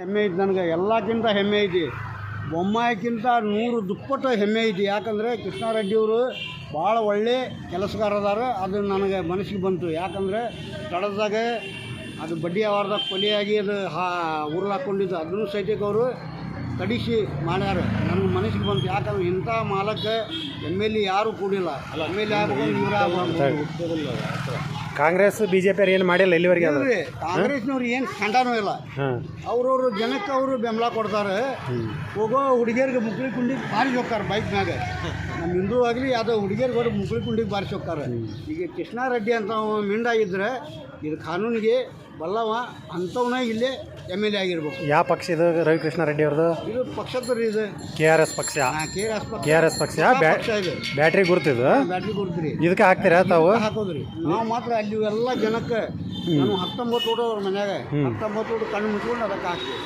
ಹೆಮ್ಮೆ ಇದೆ ನನಗೆ. ಎಲ್ಲಕ್ಕಿಂತ ಹೆಮ್ಮೆ ಇದೆ. ಬೊಮ್ಮಾಯಿಗಿಂತ ನೂರು ದುಪ್ಪಟ್ಟು ಹೆಮ್ಮೆ ಇದೆ. ಯಾಕಂದರೆ ಕೃಷ್ಣಾರೆಡ್ಡಿಯವರು ಭಾಳ ಒಳ್ಳೆ ಕೆಲಸಗಾರ ಅದಾರ ಅದು ನನಗೆ ಮನಸ್ಸಿಗೆ ಬಂತು. ಯಾಕಂದರೆ ತಡದಾಗ ಅದು ಬಡ್ಡಿ ವ್ಯವಹಾರದಾಗ ಕೊಲೆಯಾಗಿ ಅದು ಹಾ ಉರುಳಾಕೊಂಡಿದ್ದು ಅದನ್ನು ಸಹಿತಕ್ಕೆ ಅವರು ತಡಿಸಿ ಮಾಡ್ಯಾರ. ನನ್ನ ಮನಸ್ಸಿಗೆ ಬಂತು. ಯಾಕಂದ್ರೆ ಇಂಥ ಮಾಲಕ ಎಂ ಎಲ್ ಎ ಯಾರೂ ಕೂಡಿಲ್ಲ M L A Congress BJP ಏನು ಮಾಡಿಲ್ಲ ಇಲ್ಲಿವರೆಗೆ ಕಾಂಗ್ರೆಸ್ನವ್ರು ಏನು ಖಂಡನೂ ಇಲ್ಲ. ಅವ್ರವ್ರು ಜನಕ್ಕೆ ಅವರು ಬೆಂಬಲ ಕೊಡ್ತಾರೆ. ಹೋಗೋ ಹುಡುಗಿಯರಿಗೆ ಮುಕ್ಳಿ ಕುಂಡಿಗೆ ಬಾರಿಸಿ ಹೋಗ್ತಾರೆ ಬೈಕ್ ಮ್ಯಾಗ. ನಮ್ಮ ಹಿಂದೂ ಆಗಲಿ ಯಾವುದೋ ಹುಡುಗಿಯರಿಗೆ ಹೊರಗೆ ಮುಕ್ಳಿ ಕುಂಡಿಗೆ ಬಾರಿಸಿ ಹೋಗ್ತಾರೆ. ಈಗ ಕೃಷ್ಣಾರೆಡ್ಡಿ ಅಂತ ಅವ ಮಿಂಡ ಇದ್ರೆ ಇದು ಕಾನೂನಿಗೆ ಬಲ್ಲವ ಅಂಥವನ್ನ ಇಲ್ಲೇ ಎಂ ಎಲ್ ಎ ಆಗಿರ್ಬೇಕು. ಯಾವ ಪಕ್ಷ ಇದು? ರವಿಕೃಷ್ಣ ರೆಡ್ಡಿ ಅವ್ರದ್ದು? ಇದು ಪಕ್ಷದ ಇದು. ಕೆ ಆರ್ ಎಸ್ ಪಕ್ಷ. K R S K R S ಪಕ್ಷ. ಪಕ್ಷ ಇದೆ. ಬ್ಯಾಟ್ರಿ ಗುರ್ತಿದು ಬ್ಯಾಟ್ರಿ ಕೊಡ್ತೀರಿ ಇದಕ್ಕೆ ಹಾಕ್ತೀರಾ ತಾವು? ಹಾಕೋದ್ರಿ. ನಾವು ಮಾತ್ರ ಅಲ್ಲಿ ಎಲ್ಲ ಜನಕ್ಕೆ ನಾನು ಹತ್ತೊಂಬತ್ತು ಅವ್ರ ಮನ್ಯಾಗ. ಹತ್ತೊಂಬತ್ತು ಹುಡುಗ ಕಣ್ಣು ಮುಚ್ಕೊಂಡು ಅದಕ್ಕೆ ಹಾಕ್ತೀವಿ.